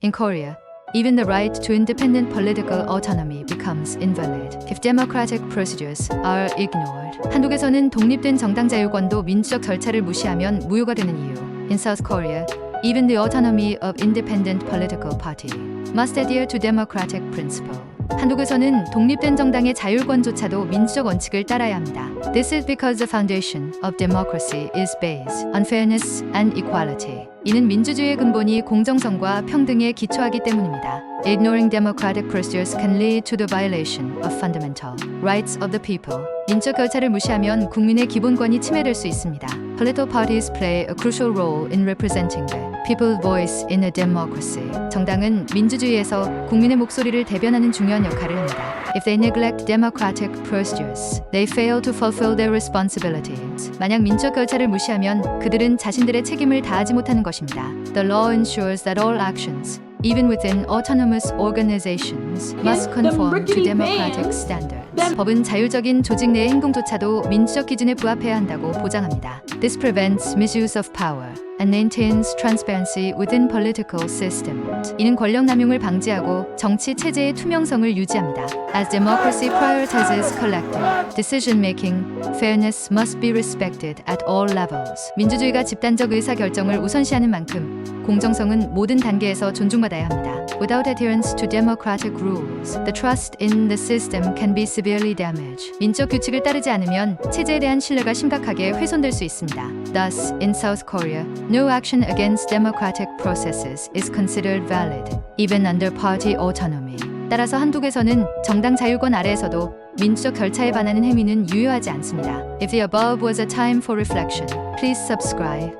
In Korea, even the right to independent political autonomy becomes invalid if democratic procedures are ignored. 한국에서는 독립된 정당 자율권도 민주적 절차를 무시하면 무효가 되는 이유. In South Korea, even the autonomy of independent political party must adhere to democratic principle. 한국에서는 독립된 정당의 자율권조차도 민주적 원칙을 따라야 합니다. This is because the foundation of democracy is based on fairness and equality. 이는 민주주의의 근본이 공정성과 평등에 기초하기 때문입니다. Ignoring democratic procedures can lead to the violation of fundamental rights of the people. 민주적 절차를 무시하면 국민의 기본권이 침해될 수 있습니다. Political parties play a crucial role in representing the people's voice in a democracy. 정당은 민주주의에서 국민의 목소리를 대변하는 중요한 역할을 합니다. If they neglect democratic procedures, they fail to fulfill their responsibilities. 만약 민주적 절차를 무시하면 그들은 자신들의 책임을 다하지 못하는 것입니다. The law ensures that all actions, even within autonomous organizations, must conform to democratic standards. 법은 자율적인 조직 내의 행동조차도 민주적 기준에 부합해야 한다고 보장합니다. This prevents misuse of power and maintains transparency within political systems. 이는 권력 남용을 방지하고 정치 체제의 투명성을 유지합니다. As democracy prioritizes collective decision making, fairness must be respected at all levels. 민주주의가 집단적 의사 결정을 우선시하는 만큼 공정성은 모든 단계에서 존중받아야 합니다. Without adherence to democratic rules, the trust in the system can be severely damaged. 민적 규칙을 따르지 않으면 체제에 대한 신뢰가 심각하게 훼손될 수 있습니다. Thus, in South Korea, no action against democratic processes is considered valid, even under party autonomy. 따라서 한국에서는 정당 자율권 아래에서도 민주적 절차에 반하는 행위는 유효하지 않습니다. If the above was a time for reflection, please subscribe,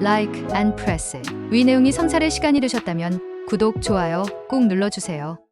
like, and press it. 위 내용이 성찰의 시간이 되셨다면 구독, 좋아요 꼭 눌러주세요.